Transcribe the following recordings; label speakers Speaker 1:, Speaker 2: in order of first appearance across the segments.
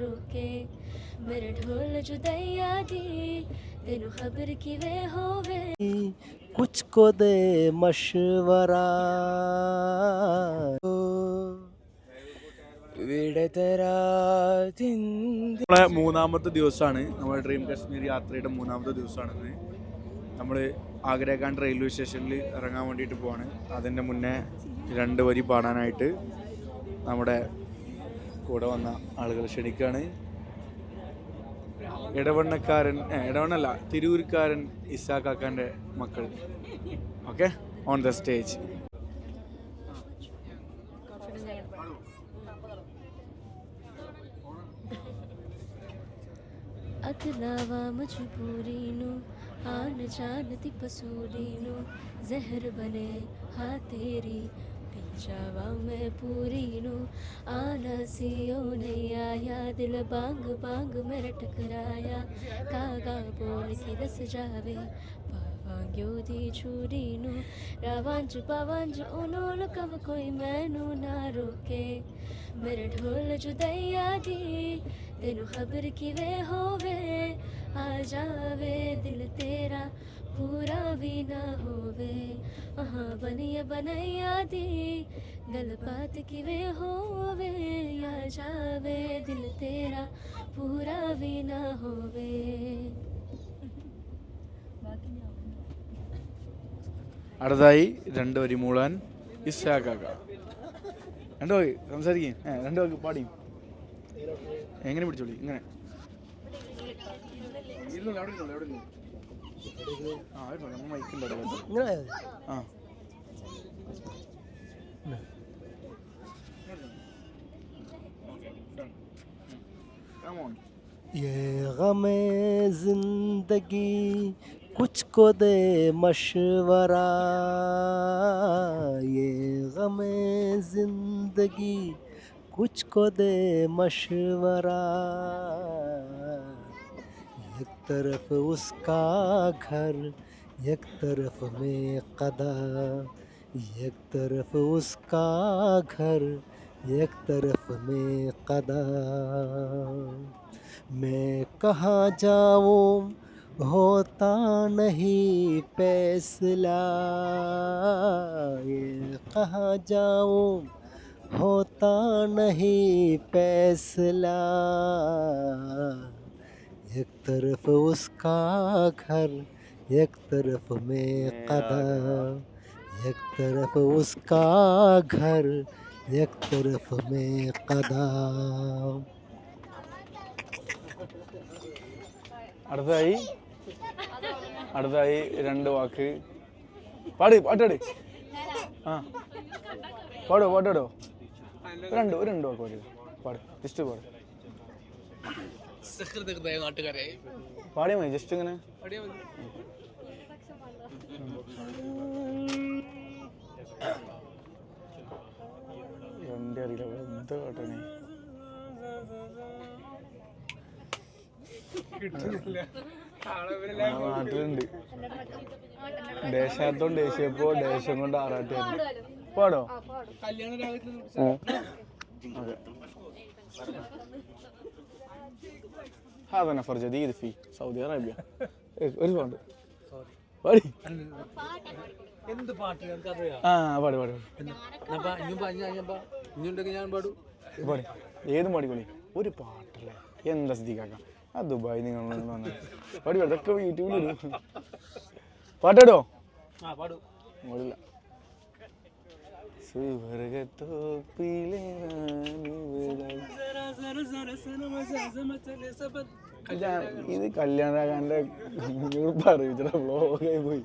Speaker 1: ਰੋਕੇ ਮੇਰੇ ਢੋਲ ਜੁਦਈਆ ਦੀ ਤੈਨੂੰ ਖਬਰ ਕਿਵੇਂ ਹੋਵੇ
Speaker 2: कुछ को दे मशवरा।
Speaker 3: നമ്മളെ മൂന്നാമത്തെ ദിവസമാണ്. നമ്മുടെ ഡ്രീം കാശ്മീർ യാത്രയുടെ മൂന്നാമത്തെ ദിവസമാണ് നമ്മൾ ആഗ്രഹക്കാണ്ട് റെയിൽവേ സ്റ്റേഷനിൽ ഇറങ്ങാൻ വേണ്ടിയിട്ട് പോവാണ്. അതിന്റെ മുന്നേ രണ്ട് വരി പാടാനായിട്ട് നമ്മുടെ കൂടെ വന്ന ആളുകൾ ക്ഷണിക്കുകയാണ് ഇടവണ്ണക്കാരൻ ഇടവണ്ണല്ല തിരൂർക്കാരൻ ഇസാക്കാക്കാന്റെ മക്കൾ. ഓക്കെ? ഓൺ ദ സ്റ്റേജ്
Speaker 1: ആന मजबूरी नो ജഹർ जान ഹാ തേരി जहर बने तेरी જાવા મેં પૂરીનું આલસીઓને આયા દિલ બાંગ બાંગ મેરા ટકરાયા કાગા બોલ કે દસ જાવે પાવાંગ્યો દી છૂરીનું રાવાંજ પાવાંજ ઓનો લકવ કોઈ મેનું ના રોકે મેરા ઢોલ જુદૈયા દી તેનું ખબર કિવે હોવે આ જાવે દિલ તેરા पूरा भी ना होवे हाँ बनिया बनैया दी गल बात की वे होवे या जावे दिल तेरा पूरा भी ना होवे
Speaker 3: അടുത്തായി രണ്ട് വരി മൂളാൻ ഇസ്സാക്കാക്ക രണ്ടു വാക്ക് സംസാരിക്കേ. രണ്ടു വാക്ക് പാടിയും എങ്ങനെ പിടിച്ചോളി? ഇങ്ങനെ. ഇരുന്നോളൂ അവിടെ ഇരുന്നോളൂ അവിടെ ഇരുന്നോളൂ.
Speaker 2: یہ
Speaker 3: غم زندگی کچھ
Speaker 2: کو دے مشورہ یہ غم زندگی کچھ کو دے مشورہ یک طرف اس کا گھر یک طرف میں قدا یک طرف اس کا گھر یک طرف میں قدا میں کہاں جاؤں؟ ہوتا نہیں فیصلہ۔ یہ کہاں جاؤں؟ ہوتا نہیں فیصلہ۔ ایک طرف اس کا گھر ایک طرف میں قدم ایک طرف اس کا گھر ایک طرف میں قدم۔
Speaker 3: അടുത്തതായി അടുത്തതായി രണ്ട് വാക്ക് പാടി പാട്ടടി ആ പാടോ പാട്ടടോ രണ്ട് രണ്ട് വാക്ക് പാടി പാട് ജസ്റ്റ് പാടും പാടിയാ മതി ജസ്റ്റ് ഇങ്ങനെ. എന്റെ അറിയില്ല എന്താ പാട്ടാണ്? ആ, നാട്ടിലുണ്ട്. ദേശാത്തോണ്ട് ദേശീയപ്പോ ദേശം കൊണ്ട് ആറാട്ടുകാരുണ്ട് പാടോ? ആ. അതെ. هذا نفر جديد في سعودي عربيا إيه، ഒരു സൗണ്ട് പാടി
Speaker 4: എന്ത് പാട്ട് എനിക്കറിയാം
Speaker 3: ആ പാടി പാടി
Speaker 4: എന്നപ്പാ ഇനിയും പറഞ്ഞ കഴിഞ്ഞപ്പാ ഇനിയുണ്ടെങ്കിൽ ഞാൻ പാടും
Speaker 3: പാടി ഏതും പാടിക്കോളി ഒരു പാട്ടല്ലേ എന്താ സ്ഥിതിക്കാക്ക ആ ദുബായ് നിങ്ങൾ വന്നത് പാടി പാടി ഇതൊക്കെ യൂട്യൂബിൽ ഇടും പാട്ടാടോ
Speaker 4: ആ പാടും
Speaker 3: ഓടില്ല സുവർഗത്തോപ്പിലെ ഇത് കല്യാണകാരന്റെ പറയിച്ചിട്ട് വ്ലോഗായി പോയി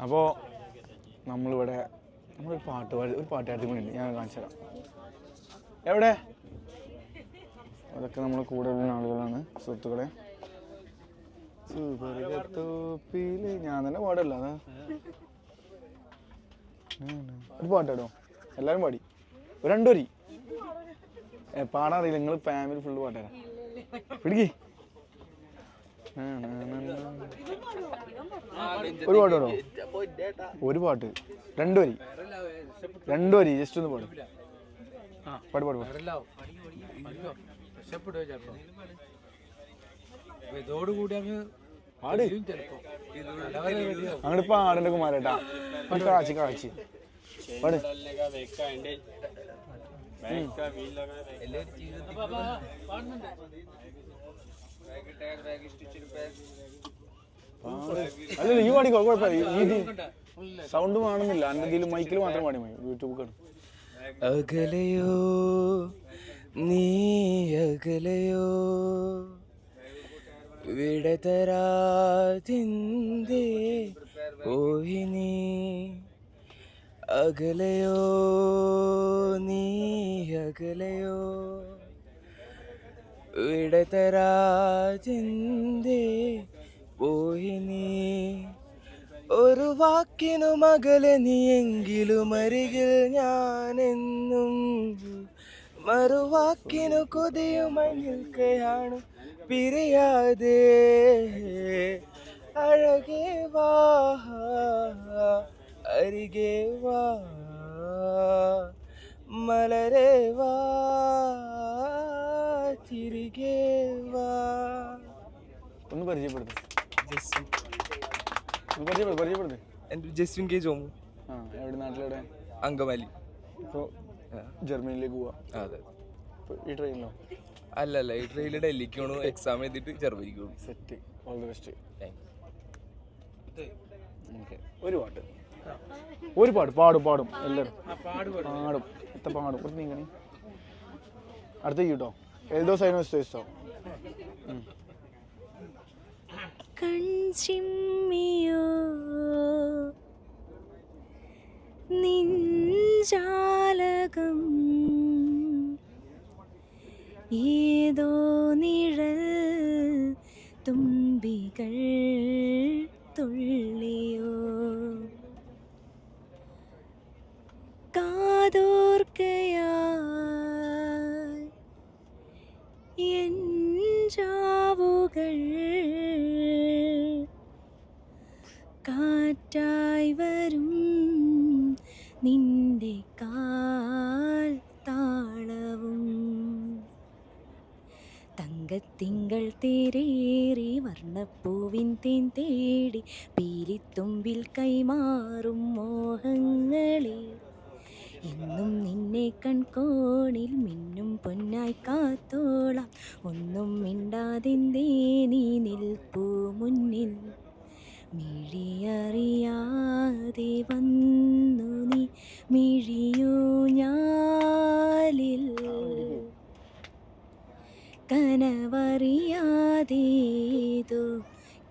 Speaker 3: അപ്പോൾ നമ്മളിവിടെ നമ്മളൊരു പാട്ട് പാടി ഒരു പാട്ടുകാരത്തി കൂടി ഉണ്ട് ഞാൻ കാണിച്ചു തരാം എവിടെ അതൊക്കെ നമ്മുടെ കൂടെ ഉള്ള ആളുകളാണ് സുഹൃത്തുക്കളെ സുവർഗത്തോപ്പിൽ ഞാൻ തന്നെ പാടല്ല ഒരു പാട്ടാടോ. എല്ലാവരും പാടി. ഒരു രണ്ടുപേരി പാടാൻ പാടാറിയില്ല. നിങ്ങൾ ഫാമിലി ഫുള്ള് പാട്ടുതരാം പിടിക്ക്. ഒരു പാട്ട് പാടോ ഒരു പാട്ട്. രണ്ടു വരി രണ്ടു വരി ജസ്റ്റ് ഒന്ന് പാടും. പാട് പാട് പാട്.
Speaker 4: ഇതോടുകൂടി അങ്ങ് റെഡിയാവും
Speaker 3: അങ്ങോട്ട് പാടണ്ട കുമാരേട്ടാ. കാച്ചി കാച്ചി. അല്ലല്ല ഈ പാടിക്കോ കുഴപ്പമില്ല. സൗണ്ട് കാണുന്നില്ല എന്തെങ്കിലും മൈക്കിൽ മാത്രം പാടി മതി. യൂട്യൂബ് കാണും
Speaker 5: അകലയോ നീ അകലയോ? വിടതരാതിന്തേ പോയി നീ അകലയോ? നീ അകലയോ? വിടതരാതിന്തേ പോയി നീ ഒരു വാക്കിനു മകളെ നീയെങ്കിലും അരികിൽ ഞാനെന്നും മറുവാക്കിനു കൊതിയുമായി നിൽക്കുകയാണ് പിരിയാതെ അഴകേ വാ അരികെ വാ മലരെ വാ തിരികെ
Speaker 3: ഒന്ന് പരിചയപ്പെടുത്തു. ഒന്ന് പരിചയപ്പെടുത്ത് പരിചയപ്പെടുത്ത്.
Speaker 5: എന്റെ ജസ്വിൻ കെ ജോമു.
Speaker 3: ആ എവിടെ നാട്ടിലെവിടെ?
Speaker 5: അങ്കമാലി.
Speaker 3: ഇപ്പോൾ ജർമ്മനിയിലേക്ക് പോവാ.
Speaker 5: അതെ
Speaker 3: ഈ ട്രെയിനിലോ
Speaker 5: അല്ലല്ല ഈ ട്രെയിൽ ഡൽഹിക്ക് പോണു എക്സാം എഴുതിയിട്ട് പോകും
Speaker 3: സെറ്റ് ഓൾ ദി ബെസ്റ്റ് ഒരു പാട്ട്. ഒരു പാട്ട്. പാടും പാടും. എല്ലാവരും.
Speaker 4: ആ പാട് പാട്.
Speaker 3: പാടും. എത്ര പാടും? കുറച്ച് നീങ്ങണി. അടുത്ത കേട്ടോ. എൽദോ സൈനോ സ്റ്റേസോ
Speaker 6: കൺചിമ്മിയോ നിഞ്ചാലകം ഏതോ നിഴൽ തുമ്പികൾ തുള്ളിയോ? കാതോർക്കയാവുകൾ കാറ്റായി വരും നിന്റെ കാൽ തങ്കത്തിങ്കൾ തേരേറി വർണപ്പൂവിൻ തേൻ തേടി പീലിത്തുമ്പിൽ കൈമാറും മോഹങ്ങളെ. എന്നും നിന്നെ കൺകോണിൽ മിന്നും പൊന്നായി കാത്തോളാം. ഒന്നും മിണ്ടാതെന്തേ നീ നിൽപ്പൂ മുന്നിൽ. മിഴിയറിയാതെ വന്നു നീ മിഴിയൂ ഞാലിൽ കനവറിയാതേതോ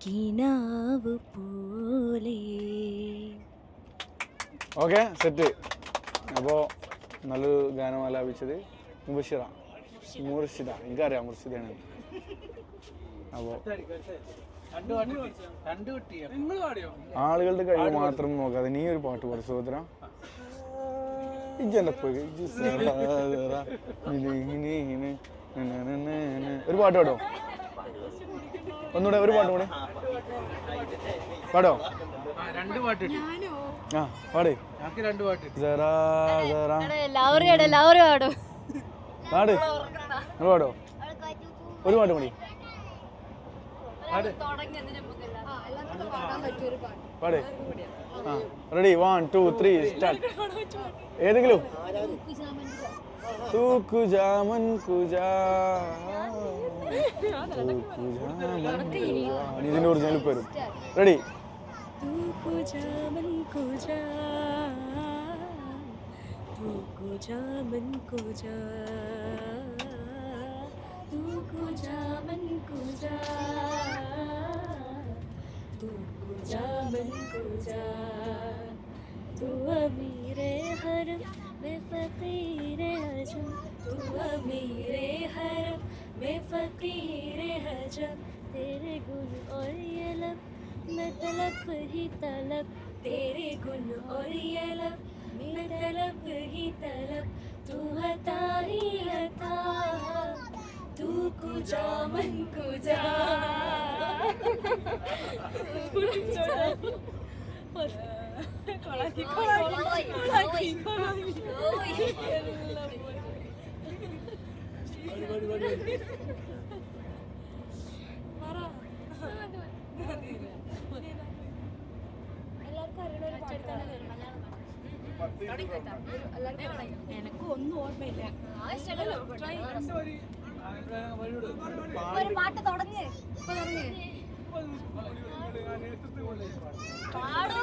Speaker 6: കിനാവ് പോലെ.
Speaker 3: Okay set. അപ്പോൾ നല്ലൊരു ഗാനം ആലാപിച്ചത് മുബഷിറ. മുർഷിദ. എനിക്കറിയാം മുർഷിദയാണ് അപ്പോൾ ആളുകളുടെ കഴിവ് മാത്രം നോക്കാതെ നീ ഒരു പാട്ട് പാടും സഹോദര ഇജ്ജെന്നെ പോയി. ഇങ്ങനെ. ഒരു പാട്ട് പാടോ? ഒന്നുകൂടെ ഒരു പാട്ട് കൂടെ. പാടോ?
Speaker 4: രണ്ട് പാട്ട് കിട്ടി
Speaker 3: ആ പാടേ.
Speaker 4: രണ്ട് പാട്ട്.
Speaker 3: ജറാ ജറാ. പാട് നിങ്ങൾ പാടോ. ഒരു പാട്ട് മതി
Speaker 4: പാടേ.
Speaker 3: ആ ready one two three start ഏതെങ്കിലും? കുജാ. جام کون کو റെഡി
Speaker 6: تو میرے ہر میں فقیر عجب تو امیر حرم میں فقیر حجم. تیرے گل اور یہ لب میں طلب ہی طلب. تیرے گل اور یہ لب میں طلب ہی طلب. تو عطا ہی عطا تو کجا من کجا چھوڑا കൊളാക്കി കൊളാക്കി കൊളാക്കി എനക്ക് ഒന്നും ഓർമ്മയില്ല
Speaker 7: ഒരു പാട്ട് തുടങ്ങ് പാടൂ.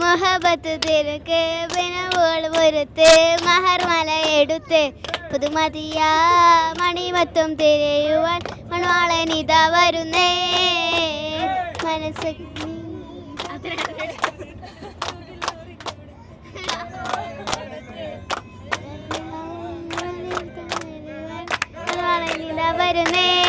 Speaker 7: മൊഹബത്ത് തിരക്ക് പിനവോൾ പൊരുത്ത് മഹർമല എടുത്ത്. പുതുമതിയാ മണിമത്വം തിരയുവാൻ മൺവാളനിത വരുന്നേ. മനസ്സ് വരുന്നേ.